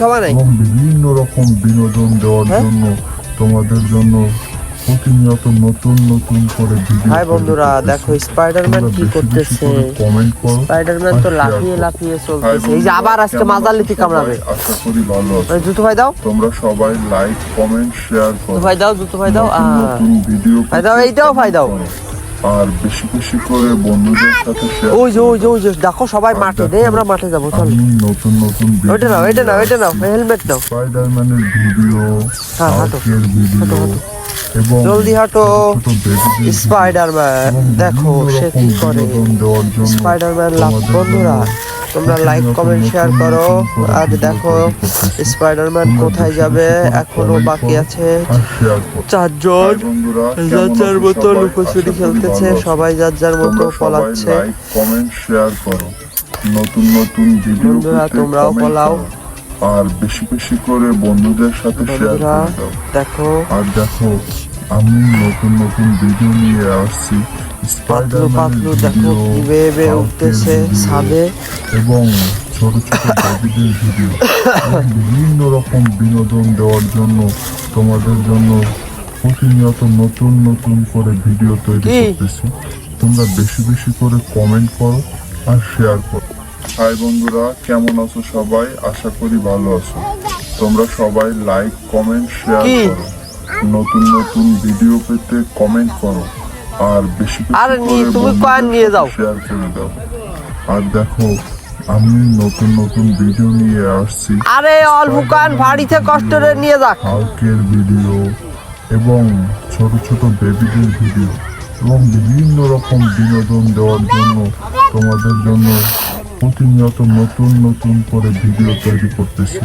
খাওয়া নাই? বিভিন্ন রকম বিনোদন দেওয়ার হ্যাঁ? জন্য তোমাদের জন্য প্রতিনিয়ত নতুন নতুন করে ভিডিও হাই বন্ধুরা দেখো স্পাইডারম্যান কি করতেছে? কমেন্ট করো। স্পাইডারম্যান তো লাফিয়ে লাফিয়ে চলতেছে। এই যে আবার আজকে মাজার আছো কামড়াবে? আশা করি ভালো আছো। জুতো ভাই দাও। তোমরা সবাই লাইক কমেন্ট শেয়ার করো ভাই দাও জুতো ভাই দাও। ভাই দাও, এইটাও ভাই দাও। আর বেশি বেশি করে বন্ধুদের সাথে শেয়ার ওই যে ওই যে ওই যে দেখো সবাই মাঠে নেই আমরা মাঠে যাব চল। নতুন নতুন ওইটা নাও এটা নাও এটা নাও হেলমেট নাও। স্পাইডারম্যানের ভিডিও হ্যাঁ, হাঁটো। হাঁটো, হাঁটো। এবং জলদি হাঁটো। স্পাইডারম্যান দেখো সে কি করে। স্পাইডারম্যান লাভ বন্ধুরা। তোমরা লাইক কমেন্ট শেয়ার করো। আর দেখো। স্পাইডারম্যান কোথায় যাবে? এখনও বাকি আছে। চারজন। যার যার মতো লুকোচুরি খেলতেছে সবাই যার যার মতো পলাচ্ছে। কমেন্ট শেয়ার করো। নতুন নতুন ভিডিও বন্ধুরা, তোমরাও পলাও। আর বেশি বেশি করে বন্ধুদের সাথে শেয়ার করে দাও। দেখো। আর দেখো আমি নতুন নতুন ভিডিও নিয়ে আসছি। পাতলু পাতলু দেখো কি বেয়ে বেয়ে উঠতেছে ছাদে। এবং ছোট ছোট বেবিদের ভিডিও। বিভিন্ন রকম বিনোদন দেওয়ার জন্য তোমাদের জন্য প্রতিনিয়ত নতুন নতুন করে ভিডিও তৈরি? করতেছি। তোমরা বেশি বেশি করে কমেন্ট করো আর শেয়ার করো। হাই বন্ধুরা কেমন আছো সবাই? আশা করি ভালো আছো। তোমরা সবাই লাইক কমেন্ট শেয়ার করো। নতুন নতুন ভিডিও পেতে কমেন্ট করো। আর বেশি আরে তুমি কয়েন নিয়ে যাও। শেয়ার করে দাও। আর দেখো আমি নতুন নতুন ভিডিও নিয়ে আসছি। আরে অল্প কান ভারীতে কষ্ট করে নিয়ে যাক। হালকের ভিডিও এবং ছোট ছোট বেবিদের ভিডিও এবং বিভিন্ন রকম বিনোদন দেওয়ার জন্য তোমাদের জন্য প্রতিনিয়ত নতুন নতুন করে ভিডিও তৈরি করতেছি।